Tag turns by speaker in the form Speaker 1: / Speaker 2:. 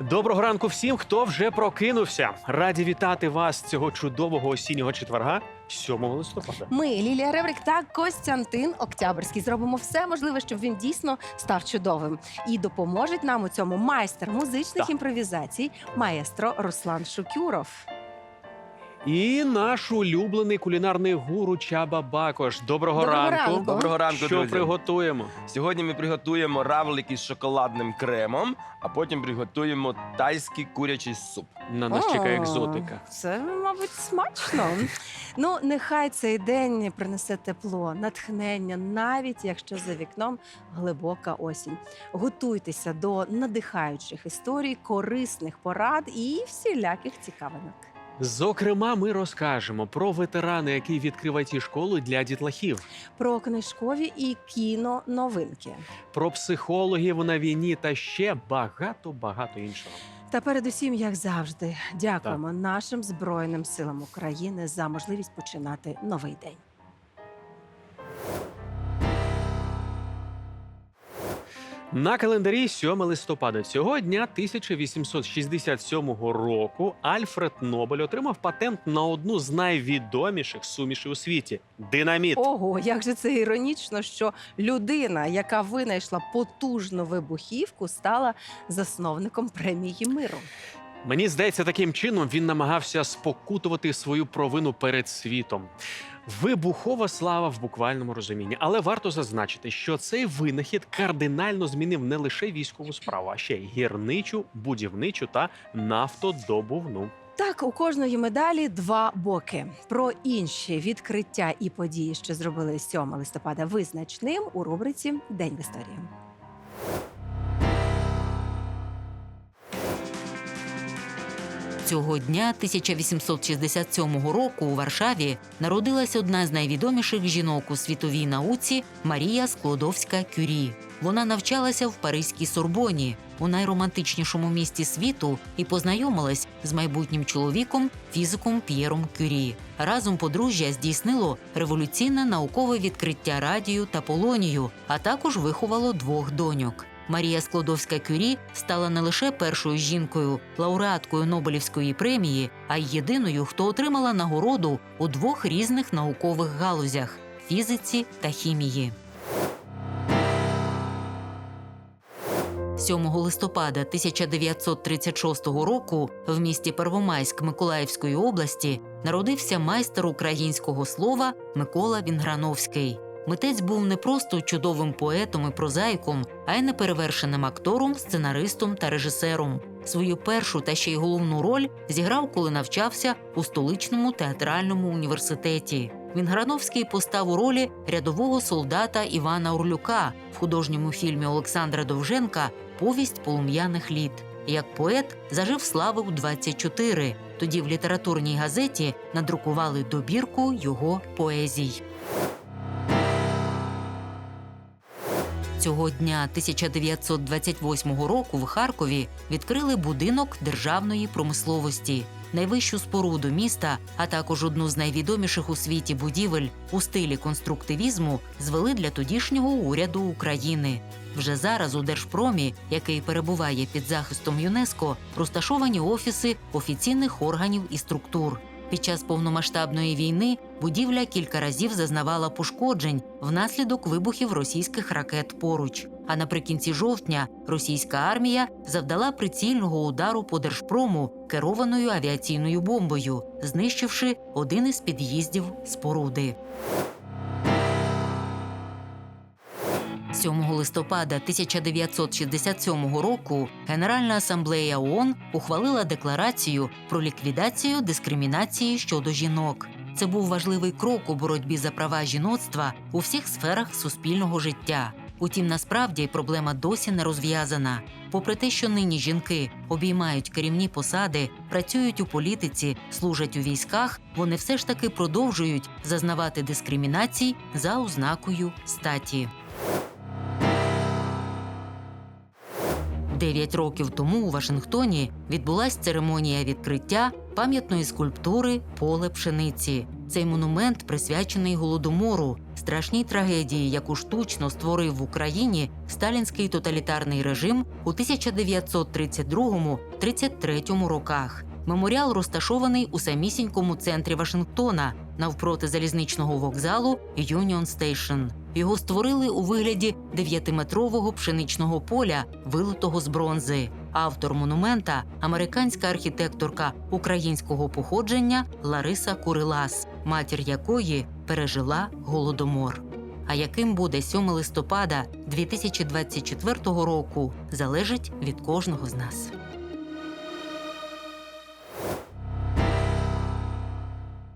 Speaker 1: Доброго ранку всім, хто вже прокинувся. Раді вітати вас цього чудового осіннього четверга, 7 листопада.
Speaker 2: Ми, Лілія Реврик та Костянтин Октябрьський, зробимо все можливе, щоб він дійсно став чудовим. І допоможуть нам у цьому майстер музичних
Speaker 1: Так.
Speaker 2: імпровізацій, маестро Руслан Шукюров.
Speaker 1: І наш улюблений кулінарний гуру Чаба Бакош. Доброго,
Speaker 2: Доброго
Speaker 1: ранку.
Speaker 2: ранку.
Speaker 3: Доброго ранку,
Speaker 1: Що
Speaker 3: друзі.
Speaker 1: приготуємо?
Speaker 3: Сьогодні ми приготуємо равлики з шоколадним кремом, а потім приготуємо тайський курячий суп.
Speaker 1: На нас
Speaker 2: О,
Speaker 1: чекає екзотика.
Speaker 2: Це, мабуть, смачно. ну, нехай цей день принесе тепло, натхнення, навіть якщо за вікном глибока осінь. Готуйтеся до надихаючих історій, корисних порад і всіляких цікавинок.
Speaker 1: Зокрема, ми розкажемо про ветерани, які відкривають ті школу для дітлахів,
Speaker 2: Про книжкові і кіно новинки,
Speaker 1: про психологів на війні та ще багато багато іншого.
Speaker 2: Та передусім, як завжди, дякуємо нашим збройним силам України за можливість починати новий день.
Speaker 1: На календарі 7 листопада цього дня 1867 року Альфред Нобель отримав патент на одну з найвідоміших сумішей у світі динаміт.
Speaker 2: Ого, як же це іронічно, що людина, яка винайшла потужну вибухівку, стала засновником премії миру.
Speaker 1: Мені здається, таким чином він намагався спокутувати свою провину перед світом. Вибухова слава в буквальному розумінні, але варто зазначити, що цей винахід кардинально змінив не лише військову справу, а ще й гірничу, будівничу та нафтодобувну.
Speaker 2: Так, у кожної медалі два боки. Про інші відкриття і події, що зробили 7 листопада визначним у рубриці День в історії.
Speaker 4: Цього дня 1867 року у Варшаві народилась одна з найвідоміших жінок у світовій науці Марія Склодовська Кюрі. Вона навчалася в Паризькій Сорбоні у найромантичнішому місті світу і познайомилась з майбутнім чоловіком, фізиком П'єром Кюрі. Разом подружжя здійснило революційне наукове відкриття радію та полонію, а також виховало двох доньок. Марія Склодовська Кюрі стала не лише першою жінкою, лауреаткою Нобелівської премії, а й єдиною, хто отримала нагороду у двох різних наукових галузях фізиці та хімії. 7 листопада 1936 року в місті Первомайськ Миколаївської області народився майстер українського слова Микола Вінграновський. Митець був не просто чудовим поетом і прозаїком, а й неперевершеним актором, сценаристом та режисером. Свою першу та ще й головну роль зіграв, коли навчався у столичному театральному університеті. Вінграновський постав у ролі рядового солдата Івана Орлюка в художньому фільмі Олександра Довженка Повість полум'яних літ. Як поет зажив слави у 24. Тоді в літературній газеті надрукували добірку його поезій. Цього дня 1928 року в Харкові відкрили будинок державної промисловості, найвищу споруду міста, а також одну з найвідоміших у світі будівель у стилі конструктивізму звели для тодішнього уряду України. Вже зараз у Держпромі, який перебуває під захистом ЮНЕСКО, розташовані офіси офіційних органів і структур. Під час повномасштабної війни будівля кілька разів зазнавала пошкоджень внаслідок вибухів російських ракет поруч. А наприкінці жовтня російська армія завдала прицільного удару по держпрому керованою авіаційною бомбою, знищивши один із під'їздів споруди. 7 листопада 1967 року Генеральна асамблея ООН ухвалила декларацію про ліквідацію дискримінації щодо жінок. Це був важливий крок у боротьбі за права жіноцтва у всіх сферах суспільного життя. Утім, насправді проблема досі не розв'язана. Попри те, що нині жінки обіймають керівні посади, працюють у політиці, служать у військах, вони все ж таки продовжують зазнавати дискримінацій за ознакою статі. Дев'ять років тому у Вашингтоні відбулася церемонія відкриття пам'ятної скульптури Поле пшениці. Цей монумент присвячений голодомору, страшній трагедії, яку штучно створив в Україні сталінський тоталітарний режим у 1932-33 роках. Меморіал розташований у самісінькому центрі Вашингтона навпроти залізничного вокзалу Юніон Стейшн. Його створили у вигляді дев'ятиметрового пшеничного поля, вилитого з бронзи. Автор монумента американська архітекторка українського походження Лариса Курилас, матір якої пережила голодомор. А яким буде 7 листопада 2024 року, залежить від кожного з нас.